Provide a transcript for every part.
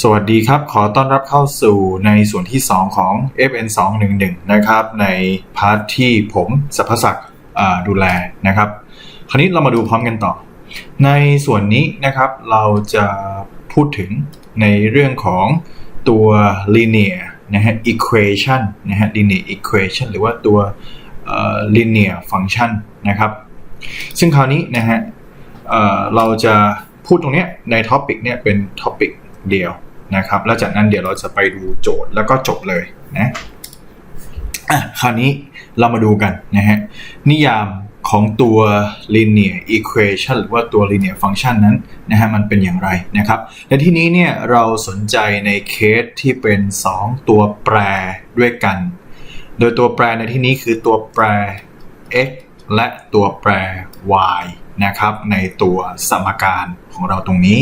สวัสดีครับ ขอต้อนรับเข้าสู่ในส่วนที่ 2 ของ FN 2 1 1นะครับ ในพาร์ทที่ผมสัพศักดิ์ดูแลนะครับ คราวนี้เรามาดูพร้อมกันต่อ ในส่วนนี้นะครับเราจะพูดถึงในเรื่องของตัว linear นะฮะ equation นะฮะ linear equation หรือว่าตัว linear function นะครับ ซึ่งคราวนี้นะฮะเเราจะพูดตรงเนี้ยในท็อปิกเนี่ยเป็นท็อปิก เดียวนะครับ แล้วจากนั้นเดี๋ยวเราจะไปดูโจทย์แล้วก็จบเลยนะอะคราวนี้เรามาดูกันนะฮะนิยามของตัว linear equation หรือว่าตัว linear function นั้นนะฮะมันเป็นอย่างไรนะครับ และที่นี้เนี่ยเราสนใจในเคสที่เป็น 2 ตัวแปรด้วยกัน โดยตัวแปรในที่นี้คือตัวแปร x และตัวแปร y นะครับในตัวสมการของเราตรงนี้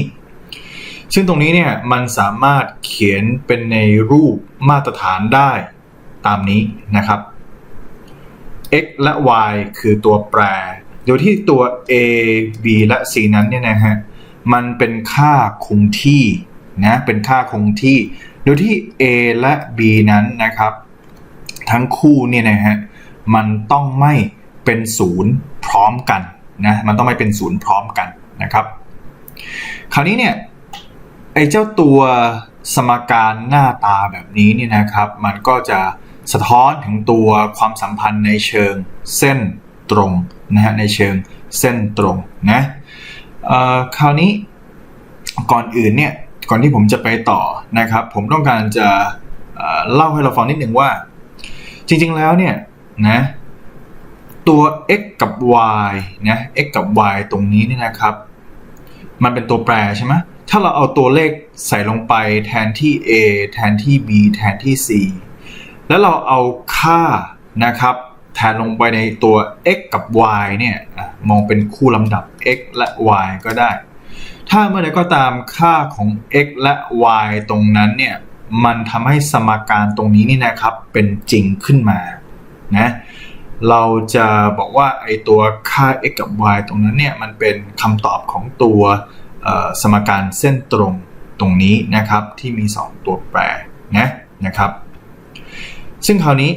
ซึ่งตรงนี้เนี่ยมันสามารถเขียนเป็นในรูปมาตรฐานได้ตามนี้นะครับ x และ y คือตัวแปร โดยที่ตัว a b และ c นั้นเนี่ยนะฮะ มันเป็นค่าคงที่นะ เป็นค่าคงที่ โดยที่ a และ b นั้นนะครับ ทั้งคู่เนี่ยนะฮะ มันต้องไม่เป็นศูนย์พร้อมกันนะ มันต้องไม่เป็นศูนย์พร้อมกันนะครับ คราวนี้เนี่ย ไอ้เจ้าตัวสมการหน้าตาแบบนี้เนี่ยนะครับ มันก็จะสะท้อนถึงตัวความสัมพันธ์ในเชิงเส้นตรงนะฮะในเชิงเส้นตรงนะคราวนี้ก่อนอื่นเนี่ยก่อนที่ผมจะไปต่อนะครับ ผมต้องการจะเเล่าให้เราฟังนิดหนึ่งว่า จริงๆแล้วเนี่ยนะตัว x กับ y นะ x กับ y ตรงนี้เนี่ยนะครับ มันเป็นตัวแปรใช่ไหมถ้าเราเอาตัวเลขใส่ลงไปแทนที่ a แทนที่ b แทนที่ c แล้วเราเอาค่านะครับ แทนลงไปในตัว x กับ y เนี่ยมองเป็นคู่ลำดับ x และ y ก็ได้ ถ้าเมื่อใดก็ตามค่าของ x และ y ตรงนั้นเนี่ยมันทำให้สมการตรงนี้นี่นะครับเป็นจริงขึ้นมานะเราจะบอกว่าไอตัวค่า x กับ y ตรงนั้นเนี่ยมันเป็นคำตอบของตัว สมการเส้นตรงตรงนี้นะครับที่มี 2 ตัวแปรนะนะครับ ซึ่งคราวนี้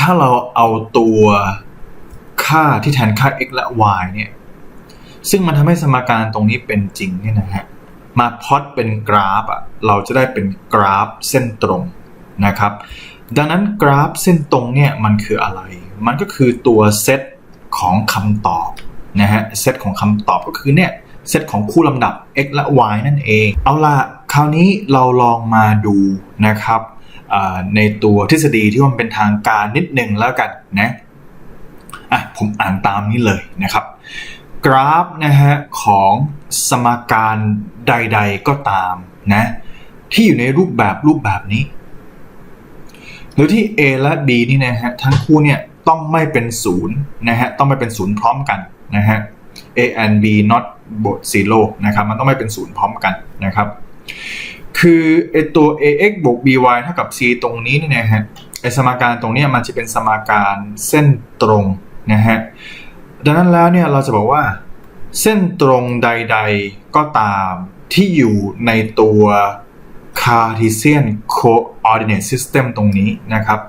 ถ้าเราเอาตัวค่าที่แทนค่า x และ y เนี่ยซึ่งมันทำให้สมการตรงนี้เป็นจริงเนี่ยนะฮะมาพอตเป็นกราฟอะเราจะได้เป็นกราฟเส้นตรงนะครับ ดังนั้นกราฟเส้นตรงเนี่ยมันคืออะไร มันก็คือตัวเซตของคำตอบนะฮะเซตของคำตอบก็คือเนี่ย เซตของคู่ลำดับ x และ y นั่นเอง เอาล่ะคราวนี้เราลองมาดูนะครับในตัวทฤษฎีที่มันเป็นทางการนิดหนึ่งแล้วกันนะอะผมอ่านตามนี้เลยนะครับ กราฟนะฮะของสมการใด ๆก็ตามนะที่อยู่ในรูปแบบรูปแบบนี้โดยที่ A และ B นี่นะฮะทั้งคู่เนี่ยต้องไม่เป็นศูนย์นะฮะต้องไม่เป็นศูนย์พร้อมกันนะฮะ A and B not both zero นะครับ มันต้องไม่เป็นศูนย์พร้อมกันนะครับ คือไอตัว ax บวก by เท่ากับ c ตรงนี้เนี่ยนะฮะไอสมการตรงนี้มันจะเป็นสมการเส้นตรงนะฮะดังนั้นแล้วเนี่ยเราจะบอกว่า เส้นตรงใด ๆก็ตามที่อยู่ในตัว Cartesian Coordinate System ตรงนี้นะครับ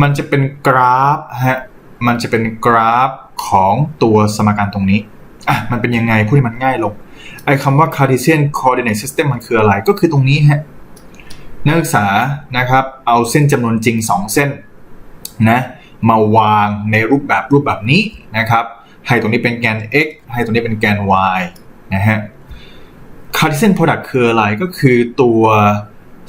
มันจะเป็นกราฟฮะ มันจะเป็นกราฟของตัวสมการตรงนี้ อะมันเป็นยังไงพูดให้มันง่ายลงไอ้คำว่า Cartesian Coordinate System มันคืออะไร ก็คือตรงนี้ฮะนักศึกษานะครับเอาเส้นจำนวนจริง 2 เส้นนะมาวางในรูปแบบรูปแบบนี้นะครับให้ตรงนี้เป็นแกน x ให้ตรงนี้เป็นแกน y นะฮะ Cartesian product คืออะไรก็คือตัว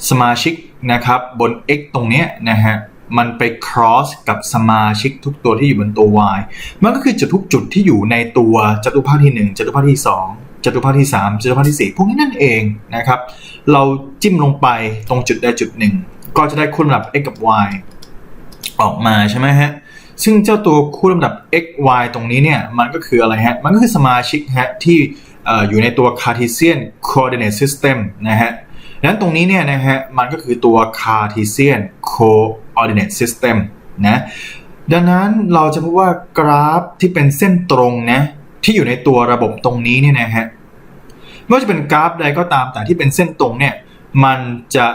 สมาชิกนะครับบน x ตรงเนี้ยนะฮะ มันไป cross กับสมาชิกทุกตัวที่อยู่บนตัว y มันก็คือจุดทุกจุดที่อยู่ในตัวจตุภาคที่ 1จตุภาคที่ 2จตุภาคที่ 3จตุภาคที่ 4 พวกนี้นั่นเองนะครับ เราจิ้มลงไปตรงจุดใดจุดหนึ่ง ก็จะได้คู่ลำดับ x กับ y ออกมาใช่ไหมฮะ ซึ่งเจ้าตัวคู่ลำดับ x y ตรงนี้เนี่ย มันก็คืออะไรฮะ มันก็คือสมาชิกฮะที่อ่อยู่ในตัว Cartesian Coordinate System นะฮะดังนั้นตรงนี้เนี่ยนะฮะ มันก็คือตัว Cartesian Coordinate ordinate System นะดังนั้นเราจะพบว่ากราฟที่เป็นเส้นตรงนะที่อยู่ในตัวระบบตรงนี้เนี่ยนะฮะไม่ว่าจะเป็นกราฟใดก็ตามแต่ที่เป็นเส้นตรงเนี่ยมันจะ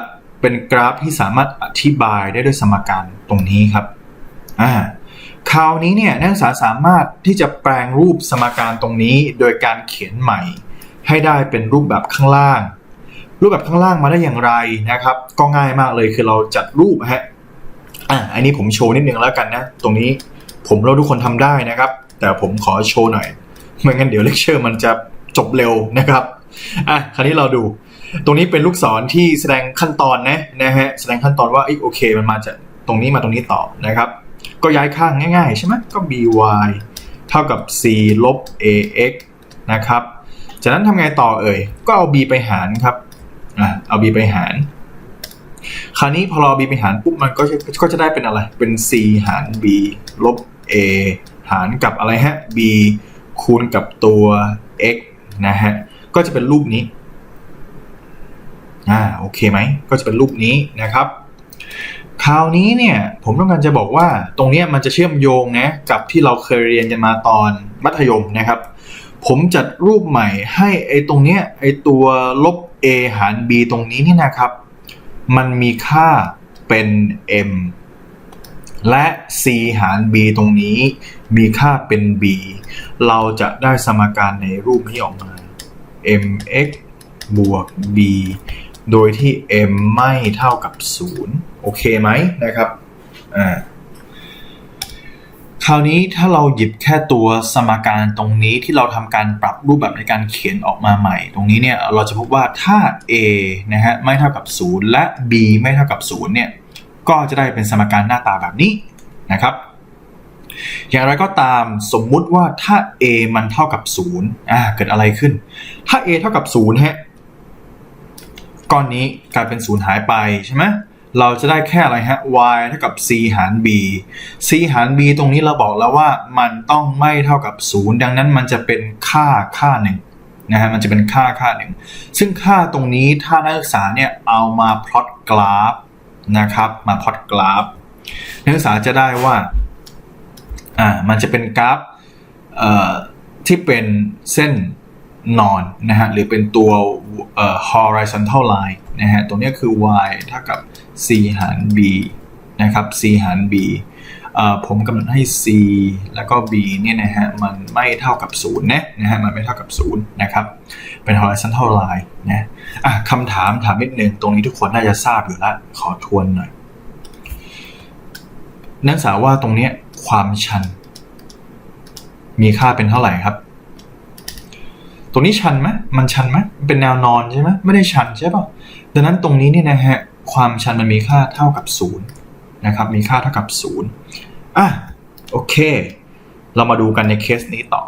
เป็นกราฟที่สามารถอธิบายได้ด้วยสมการตรงนี้ครับอ่าคราวนี้เนี่ยนักศึกษาสามารถที่จะแปลงรูปสมการตรงนี้ โดยการเขียนใหม่ ให้ได้เป็นรูปแบบข้างล่าง รูปแบบข้างล่างมาได้อย่างไรนะครับ ก็ง่ายมากเลยคือเราจัดรูปฮะ อะอันนี้ผมโชว์นิดนึงแล้วกันนะ ตรงนี้ผมเราทุกคนทำได้นะครับ แต่ผมขอโชว์หน่อยไม่งั้นเดี๋ยวเลคเชอร์มันจะจบเร็วนะครับอะคราวนี้เราดูตรงนี้เป็นลูกศรที่แสดงขั้นตอนนะนะฮะแสดงขั้นตอนว่าอ้โอเคมันมาจากตรงนี้มาตรงนี้ต่อนะครับ ก็ย้ายข้างง่ายๆใช่ไหมก็ by เท่ากับ c ลบ ax นะครับจากนั้นทำไงต่อเอ่ยก็เอา b ไปหารครับอะเอา b ไปหาร คราวนี้พอเรา b ไปหารปุ๊บมันก็จะก็จะได้เป็นอะไร เป็น c หาร b ลบ a หารกับอะไรฮะ b คูณกับตัว x นะฮะ ก็จะเป็นรูปนี้ อ่า โอเคไหม ก็จะเป็นรูปนี้นะครับ คราวนี้เนี่ย ผมต้องการจะบอกว่า ตรงเนี้ยมันจะเชื่อมโยงนะ กับที่เราเคยเรียนกันมาตอนมัธยมนะครับ ผมจัดรูปใหม่ให้ไอ้ตรงเนี้ยไอ้ตัวลบ a หาร b ตรงนี้นี่นะครับ มันมีค่าเป็น m และ c หาร b ตรงนี้มีค่าเป็น b เราจะได้สมการในรูปนี้ออกมา mx บวก b โดยที่ m ไม่เท่ากับ 0 โอเคไหมนะครับ อ่า คราวนี้ถ้าเราหยิบแค่ตัวสมการตรงนี้ที่เราทำการปรับรูปแบบในการเขียนออกมาใหม่ ตรงนี้เนี่ยเราจะพบว่าถ้า a นะฮะไม่เท่ากับ 0 และ b ไม่เท่ากับ0เนี่ยก็จะได้เป็นสมการหน้าตาแบบนี้นะครับ อย่างไรก็ตามสมมุติว่าถ้า a มันเท่ากับ0อ่าเกิดอะไรขึ้น ถ้า a เท่ากับ0ฮะก้อนนี้กลายเป็น0หายไปใช่ไหม เราจะได้แค่อะไรฮะ y เท่ากับ c หาร b c หาร b ตรงนี้เราบอกแล้วว่ามันต้องไม่เท่ากับ 0 ดังนั้นมันจะเป็นค่าค่าหนึ่งนะฮะมันจะเป็นค่าค่าหนึ่งซึ่งค่าตรงนี้ถ้านักศึกษาเนี่ยเอามาพลอตกราฟนะครับมาพลอตกราฟ นักศึกษาจะได้ว่าอ่ามันจะเป็นกราฟเอ่อที่เป็นเส้น นอนนะฮะหรือเป็นตัว horizontal line นะฮะตรงนี้คือ y เท่ากับ c หาร b นะครับ c หาร b ผมกำหนดให้ c แล้วก็ b เนี่ยนะฮะมันไม่เท่ากับ0นะนะฮะมันไม่เท่ากับ0นะครับเป็น horizontal line นะอะคำถามถามนิดนึงตรงนี้ทุกคนน่าจะทราบอยู่แล้วขอทวนหน่อยนักศึกษาว่าตรงนี้ความชัน มีค่าเป็นเท่าไหร่ครับ ตรงนี้ชันไหมมันชันไหมเป็นแนวนอนใช่ไหมไม่ได้ชันใช่ป่ะดังนั้นตรงนี้เนี่ยนะฮะความชันมันมีค่าเท่ากับ0นะครับมีค่าเท่ากับ0อะโอเค เรามาดูกันในเคสนี้ต่อ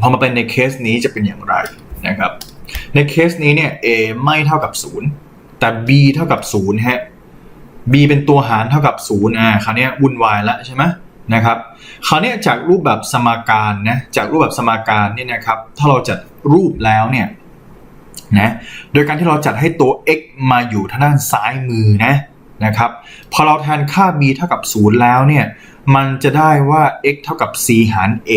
พอมาเป็นในเคสนี้จะเป็นอย่างไรนะครับ ในเคสนี้เนี่ย a ไม่เท่ากับ 0 แต่ b เท่ากับ0ฮะ b เป็นตัวหารเท่ากับ0อ่าคราวนี้วุ่นวายแล้วใช่ไหม นะครับคราวนี้จากรูปแบบสมการนะจากรูปแบบสมการนี่นะครับ ถ้าเราจัดรูปแล้วเนี่ยนะโดยการที่เราจัดให้ตัว x มาอยู่ทางด้านซ้ายมือนะนะครับพอเราแทนค่า b เท่ากับ 0 แล้วเนี่ยมันจะได้ว่า x เท่ากับ c หาร a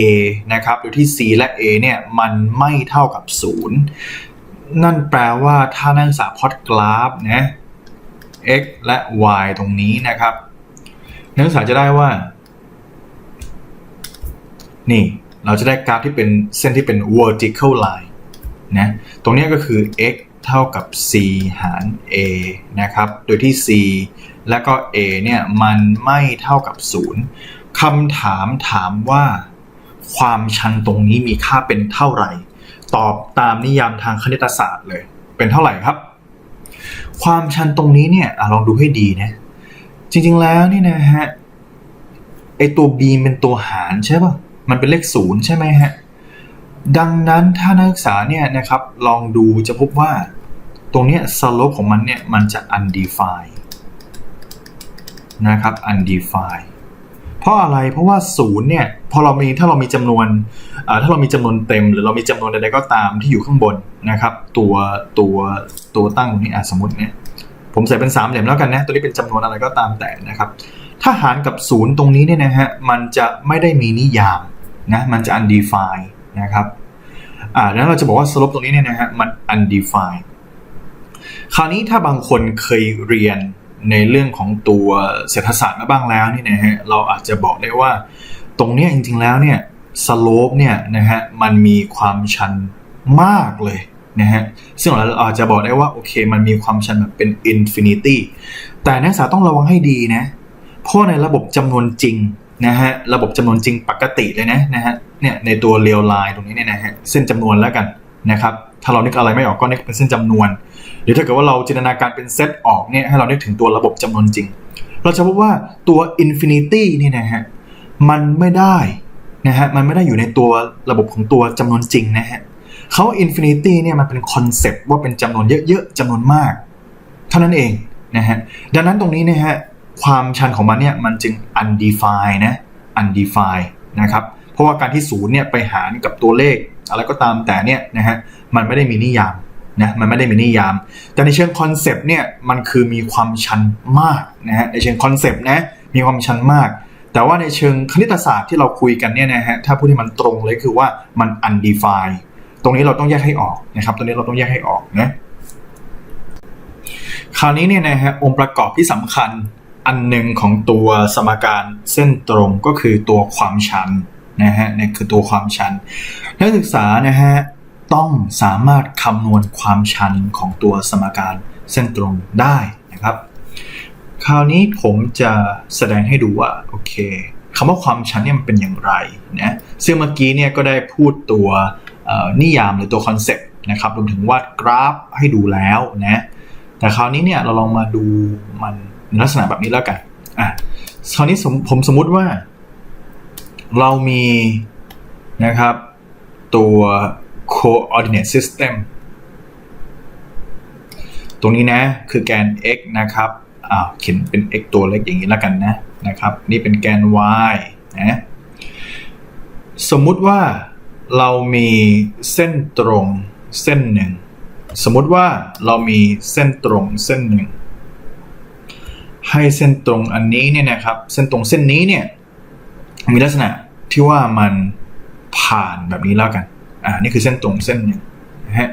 นะครับโดยที่ c และ a เนี่ยมันไม่เท่ากับ 0 นั่นแปลว่าถ้านักศึกษาพอตกราฟนะ x และ y ตรงนี้นะครับ นักศึกษาจะได้ว่า นี่เราจะได้กราฟที่เป็นเส้นที่เป็น vertical line นะตรงนี้ก็คือ x เท่ากับ c หาร a นะครับ โดยที่ c และก็ a เนี่ยมันไม่เท่ากับ 0คำถามถามว่า ความชันตรงนี้มีค่าเป็นเท่าไหร่ ตอบตามนิยามทางคณิตศาสตร์เลย เป็นเท่าไหร่ครับ ความชันตรงนี้เนี่ยอลองดูให้ดีนะ จริงๆแล้วนี่นะฮะไอตัว b เป็นตัวหารใช่ป่ะ มันเป็นเลขศูนย์ใช่ไหมฮะ ดังนั้นถ้านักศึกษาเนี่ยนะครับลองดูจะพบว่า ตรงเนี้ย slope ของมันเนี่ยมันจะ undefined นะครับ undefined เพราะอะไรเพราะว่าศูนย์เนี่ยพอเรามีถ้าเรามีจำนวนถ้าเรามีจำนวนเต็ม หรือเรามีจำนวนใดๆก็ตามที่อยู่ข้างบนนะครับ ตัวตัวตัวตั้งตรงนี้สมมติเนี่ยผมใส่เป็นสามเหลี่ยมแล้วกันนะตัวนี้เป็นจำนวนอะไรก็ตามแต่นะครับ ถ้าหารกับศูนย์ตรงนี้เนี่ยนะฮะมันจะไม่ได้มีนิยาม นะมันจะ undefined นะครับอ่าดังนั้นเราจะบอกว่า slope ตรงนี้เนี่ยนะฮะมัน undefined คราวนี้ถ้าบางคนเคยเรียนในเรื่องของตัวเศรษฐศาสตร์มาบ้างแล้วนี่นะฮะเราอาจจะบอกได้ว่าตรงนี้จริงๆแล้วเนี่ยสโลปเนี่ยนะฮะมันมีความชันมากเลยนะฮะซึ่งเราอาจจะบอกได้ว่าโอเคมันมีความชันแบบเป็นอินฟินิตี้แต่นักศึกษาต้องระวังให้ดีนะเพราะในระบบจำนวนจริง นะฮะระบบจำนวนจริงปกติเลยนะนะฮะเนี่ยในตัวเรียลไลน์ตรงนี้เนี่ยนะฮะเส้นจำนวนแล้วกันนะครับถ้าเรานึกอะไรไม่ออกก็นึกเป็นเส้นจำนวน หรือถ้าเกิดว่าเราจินตนาการเป็นเซตออกเนี่ยให้เรานึกถึงตัวระบบจำนวนจริง เราจะพบว่าตัว infinity นี่นะฮะมันไม่ได้นะฮะมันไม่ได้อยู่ในตัวระบบของตัวจำนวนจริงนะฮะเขา infinity เนี่ยมันเป็นคอนเซปต์ว่าเป็นจำนวนเยอะๆจำนวนมาก เท่านั้นเองนะฮะดังนั้นตรงนี้นะฮะ ความชันของมันเนี่ยมันจึง undefined นะ undefined นะครับ เพราะว่าการที่ศูนย์เนี่ยไปหารกับตัวเลข อะไรก็ตามแต่เนี่ยนะฮะมันไม่ได้มีนิยามนะมันไม่ได้มีนิยาม แต่ในเชิงคอนเซปต์เนี่ยมันคือมีความชันมากนะฮะในเชิงคอนเซปต์นะมีความชันมาก แต่ว่าในเชิงคณิตศาสตร์ที่เราคุยกันเนี่ยนะฮะถ้าพูดที่มันตรงเลยคือว่ามัน undefined ตรงนี้เราต้องแยกให้ออกนะครับตรงนี้เราต้องแยกให้ออกนะคราวนี้เนี่ยนะฮะองค์ประกอบที่สำคัญ อันหนึ่งของตัวสมการเส้นตรงก็คือตัวความชันนะฮะนี่คือตัวความชัน นักศึกษานะฮะต้องสามารถคำนวณความชันของตัวสมการเส้นตรงได้นะครับ คราวนี้ผมจะแสดงให้ดูว่าโอเคคำว่าความชันเนี่ยมันเป็นอย่างไรนะซึ่งเมื่อกี้เนี่ยก็ได้พูดตัวนิยามหรือตัวคอนเซปต์นะครับรวมถึงวาดกราฟให้ดูแล้วนะแต่คราวนี้เนี่ยเราลองมาดูมันใน ลักษณะแบบนี้แล้วกันอะคราวนี้ผมสมมุติว่า เรามีนะครับตัว coordinate system ตรงนี้นะคือแกน x นะครับอ้าเขียนเป็น x ตัวเล็กอย่างนี้แล้วกันนะนะครับ นี่เป็นแกน y นะสมมุติว่าเรามีเส้นตรงเส้นหนึ่ง สมมุติว่าเรามีเส้นตรงเส้นหนึ่ง ให้เส้นตรงอันนี้เนี่ยนะครับ เส้นตรงเส้นนี้เนี่ยมีลักษณะที่ว่ามันผ่านแบบนี้แล้วกัน อ่า นี่คือเส้นตรงเส้นหนึ่งนะฮะ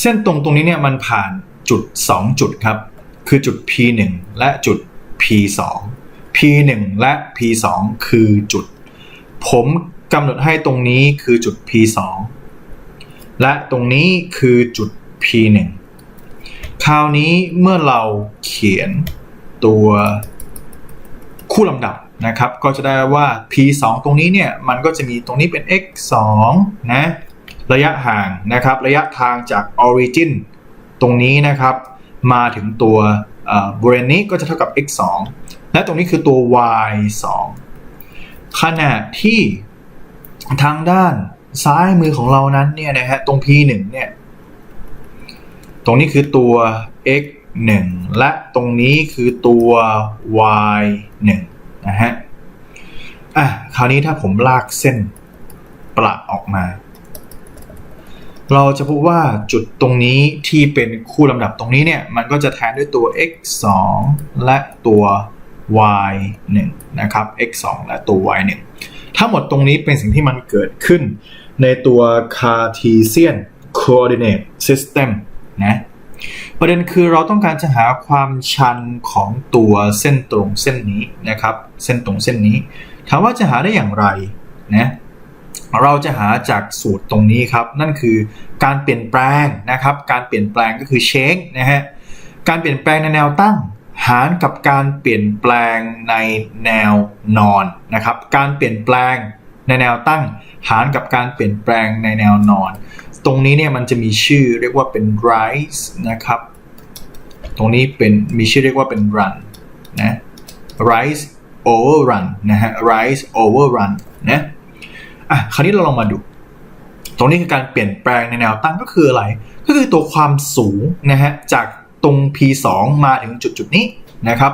เส้นตรงตรงนี้เนี่ยมันผ่านจุด 2 จุดครับ คือจุด P1 และจุด P2 P1 และ P2 คือจุด ผมกำหนดให้ตรงนี้คือจุด P2 และตรงนี้คือจุด P1 คราวนี้เมื่อเราเขียนตัวคู่ลำดับนะครับ ก็จะได้ว่า p2 ตรงนี้เนี่ย มันก็จะมีตรงนี้เป็น x2 นะ ระยะห่างนะครับ ระยะทางจาก origin ตรงนี้นะครับ มาถึงตัวบริเวณนี้ก็จะเท่ากับ x2 และตรงนี้คือตัว y2 ขณะที่ทางด้านซ้ายมือของเรานั้นเนี่ยนะฮะตรง p1 เนี่ย ตรงนี้คือตัว x1 และตรงนี้คือตัว y1 นะฮะ อะ คราวนี้ถ้าผมลากเส้นประออกมา เราจะพบว่าจุดตรงนี้ที่เป็นคู่ลำดับตรงนี้เนี่ย มันก็จะแทนด้วยตัว x 2และตัว y 1นะครับ x 2และตัว y 1ทั้งหมดตรงนี้เป็นสิ่งที่มันเกิดขึ้นในตัว Cartesian Coordinate System นะประเด็นคือเราต้องการจะหาความชันของตัวเส้นตรงเส้นนี้นะครับ เส้นตรงเส้นนี้ ถามว่าจะหาได้อย่างไรนะเราจะหาจากสูตรตรงนี้ครับ นั่นคือการเปลี่ยนแปลงนะครับ การเปลี่ยนแปลงก็คือเชงนะฮะการเปลี่ยนแปลงในแนวตั้ง หารกับการเปลี่ยนแปลงในแนวนอนนะครับ การเปลี่ยนแปลงในแนวตั้ง หารกับการเปลี่ยนแปลงในแนวนอน ตรงนี้เนี่ยมันจะมีชื่อเรียกว่าเป็น rise นะครับ ตรงนี้เป็นมีชื่อเรียกว่าเป็น run นะ rise over run นะฮะ rise over run นะอะคราวนี้เราลองมาดู ตรงนี้คือการเปลี่ยนแปลงในแนวตั้งก็คืออะไร ก็คือตัวความสูงนะฮะจากตรง p2 มาถึงจุดจุดนี้นะครับ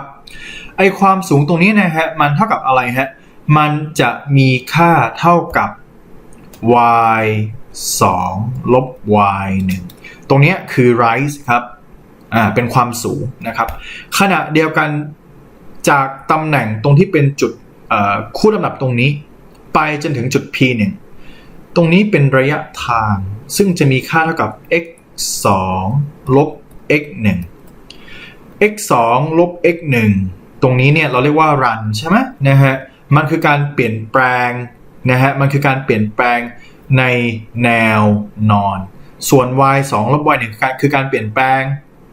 ไอความสูงตรงนี้นะฮะมันเท่ากับอะไรฮะ มันจะมีค่าเท่ากับ y 2 ลบ y 1ตรงนี้คือ rise ครับอ่าเป็นความสูงนะครับ ขณะเดียวกันจากตำแหน่งตรงที่เป็นจุดคู่ลำดับตรงนี้ ไปจนถึงจุด p 1ตรงนี้เป็นระยะทาง ซึ่งจะมีค่าเท่ากับ x 2ลบ x 1 x 2ลบ x 1ตรงนี้เนี่ยเราเรียกว่า run ใช่ไหมนะฮะมันคือการเปลี่ยนแปลงนะฮะมันคือการเปลี่ยนแปลง ในแนวนอน ส่วน y 2ลบ y 1คือการเปลี่ยนแปลง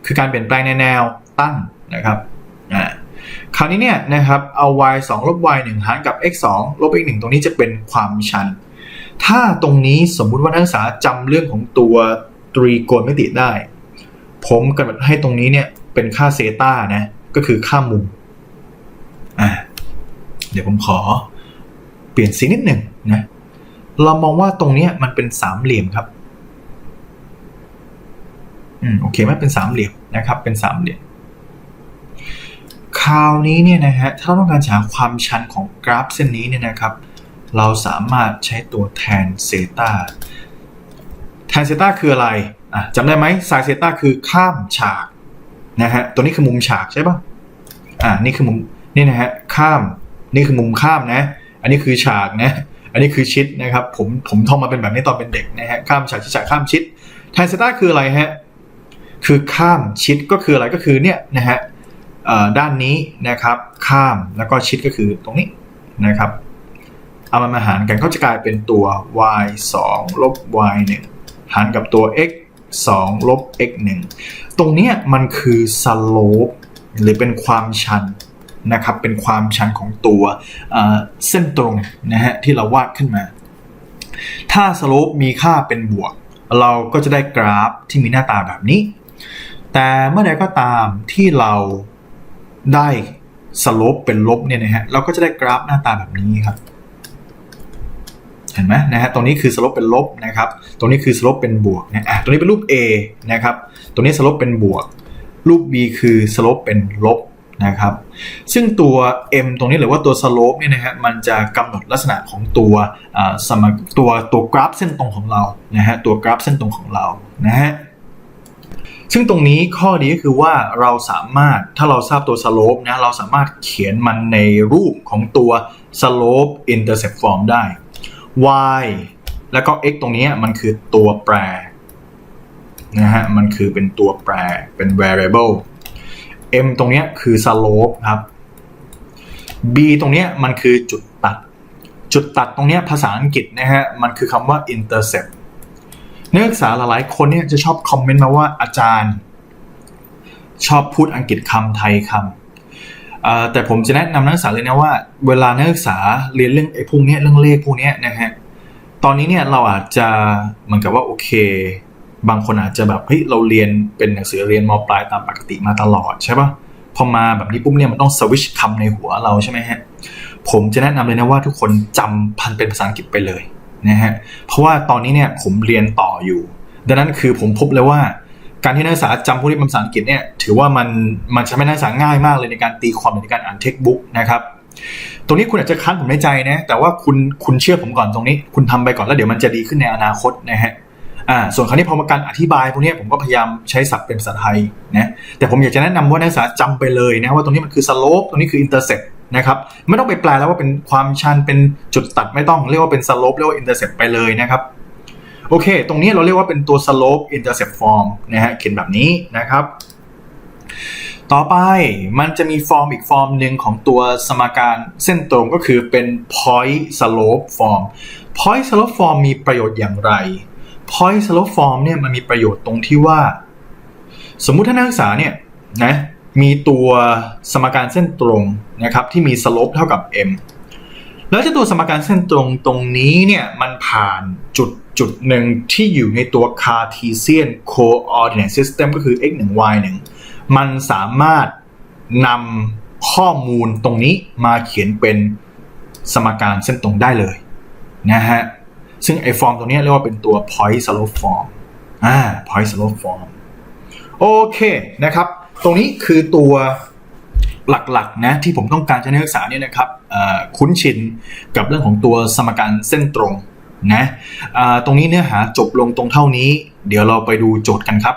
คือการเปลี่ยนแปลงในแนวตั้งนะครับอ่าคราวนี้เนี่ยนะครับเอา y 2ลบ y 1หารกับ x 2ลบ x 1ตรงนี้จะเป็นความชัน ถ้าตรงนี้สมมุติว่านักศึกษาจำเรื่องของตัวตรีโกณมิติได้ ผมกำหนดให้ตรงนี้เนี่ยเป็นค่าเซตานะ ก็คือค่ามุมอ่าเดี๋ยวผมขอเปลี่ยนสีนิดหนึ่งนะ เรามองว่าตรงนี้มันเป็นสามเหลี่ยมครับ อืมโอเคไหมเป็นสามเหลี่ยมนะครับ เป็นสามเหลี่ยม คราวนี้เนี่ยนะฮะ ถ้าเราต้องการหาความชันของกราฟเส้นนี้เนี่ยนะครับ เราสามารถใช้ตัวแทนเซตาแทนเซตาคืออะไรอะจำได้ไหมไซเซตาคือข้ามฉากนะฮะ ตัวนี้คือมุมฉากใช่ปะอ่า นี่คือมุม นี่นะฮะ ข้าม นี่คือมุมข้ามนะ อันนี้คือฉากนะ อันนี้คือชิดนะครับ ผมผมท่องมาเป็นแบบนี้ตอนเป็นเด็กนะฮะข้ามฉากชิดฉากข้ามชิดแทนเซต้าคืออะไรฮะคือข้ามชิดก็คืออะไรก็คือเนี่ยนะฮะด้านนี้นะครับข้ามแล้วก็ชิดก็คือตรงนี้นะครับเอามันมาหารกันก็จะกลายเป็นตัว y 2ลบ y 1หารกับตัว x 2ลบ x 1ตรงนี้มันคือ slope หรือเป็นความชัน นะครับเป็นความชันของตัวเส้นตรงนะฮะที่เราวาดขึ้นมา ถ้า slope มีค่าเป็นบวก เราก็จะได้กราฟที่มีหน้าตาแบบนี้ แต่เมื่อใดก็ตามที่เราได้สโลปเป็นลบเนี่ยนะฮะเราก็จะได้กราฟหน้าตาแบบนี้ครับเห็นไหมนะฮะตรงนี้คือสโลปเป็นลบนะครับ ตรงนี้คือสโลปเป็นบวกนะอะตรงนี้เป็นรูป A นะครับ ตรงนี้สโลปเป็นบวก รูป B คือสโลปเป็นลบนะครับ ซึ่งตัว m ตรงนี้หรือว่าตัวสโลปเนี่ยนะฮะมันจะกำหนดลักษณะของตัวสมตัวตัวกราฟเส้นตรงของเรานะฮะตัวกราฟเส้นตรงของเรานะฮะซึ่งตรงนี้ข้อดีก็คือว่าเราสามารถถ้าเราทราบตัว slope นะเราสามารถเขียนมันในรูปของตัว slope intercept form ได้ y แล้วก็ x ตรงนี้มันคือตัวแปรนะฮะมันคือเป็นตัวแปรเป็น variable m ตรงนี้คือ slope ครับ b ตรงนี้มันคือจุดตัด จุดตัดตรงนี้ภาษาอังกฤษนะฮะมันคือคำว่า intercept นักศึกษาหลายๆคนเนี่ยจะชอบคอมเมนต์มาว่าอาจารย์ ชอบพูดอังกฤษคำไทยคำแต่ผมจะแนะนำนักศึกษาเลยนะว่า เวลานักศึกษาเรียนเรื่องไอ้พวกนี้เรื่องเลขพวกนี้นะฮะตอนนี้เนี่ยเราอาจจะเหมือนกับว่าโอเค บางคนอาจจะแบบเฮ้ยเราเรียนเป็นหนังสือเรียนมปลายตามปกติมาตลอดใช่ปะพอมาแบบนี้ปุ๊บเนี่ยมันต้องสวิชคำในหัวเราใช่ไหมฮะผมจะแนะนำเลยนะว่าทุกคนจำพันเป็นภาษาอังกฤษไปเลยนะฮะเพราะว่าตอนนี้เนี่ยผมเรียนต่ออยู่ ดังนั้นคือผมพบเลยว่า การที่นักศึกษาจำพวกนี้เป็นภาษาอังกฤษเนี่ยถือว่ามันมันจะไม่นักศึกษาง่ายมากเลยในการตีความในการอ่านเท็กบุ๊กนะครับตรงนี้คุณอาจจะคั้นผมในใจนะแต่ว่าคุณคุณเชื่อผมก่อนตรงนี้ คุณทำไปก่อนแล้วเดี๋ยวมันจะดีขึ้นในอนาคตนะฮะ อ่าส่วนคราวนี้พอมาการอธิบายพวกนี้ผมก็พยายามใช้ศัพท์เป็นภาษาไทยนะแต่ผมอยากจะแนะนำว่านักศึกษาจำไปเลยนะว่าตรงนี้มันคือ slope ตรงนี้คือ intercept นะครับไม่ต้องไปแปลแล้วว่าเป็นความชันเป็นจุดตัดไม่ต้องเรียกว่าเป็น slope เรียกว่า intercept ไปเลยนะครับโอเค ตรงนี้เราเรียกว่าเป็นตัว slope intercept form นะฮะเขียนแบบนี้นะครับ ต่อไปมันจะมีฟอร์มอีกฟอร์มหนึ่งของตัวสมการเส้นตรงก็คือเป็น point slope form point slope form มีประโยชน์อย่างไร point slope form เนี่ยมันมีประโยชน์ตรงที่ว่า สมมุติถ้านักศึกษาเนี่ยนะมีตัวสมการเส้นตรงนะครับที่มี slope เท่ากับ m แล้วเจ้าตัวสมการเส้นตรงตรงนี้เนี่ยมันผ่านจุดจุดหนึ่งที่อยู่ในตัว Cartesian coordinate system ก็คือ x 1 y 1มันสามารถนำข้อมูลตรงนี้มาเขียนเป็นสมการเส้นตรงได้เลยนะฮะ ซึ่งไอฟอร์มตรงนี้เรียกว่าเป็นตัว point slope form อ่า point slope form โอเคนะครับ ตรงนี้คือตัวหลักๆนะที่ผมต้องการจะนักศึกษาเนี่ยนะครับคุ้นชินกับเรื่องของตัวสมการเส้นตรงนะตรงนี้เนื้อหาจบลงตรงเท่านี้ เดี๋ยวเราไปดูโจทย์กันครับ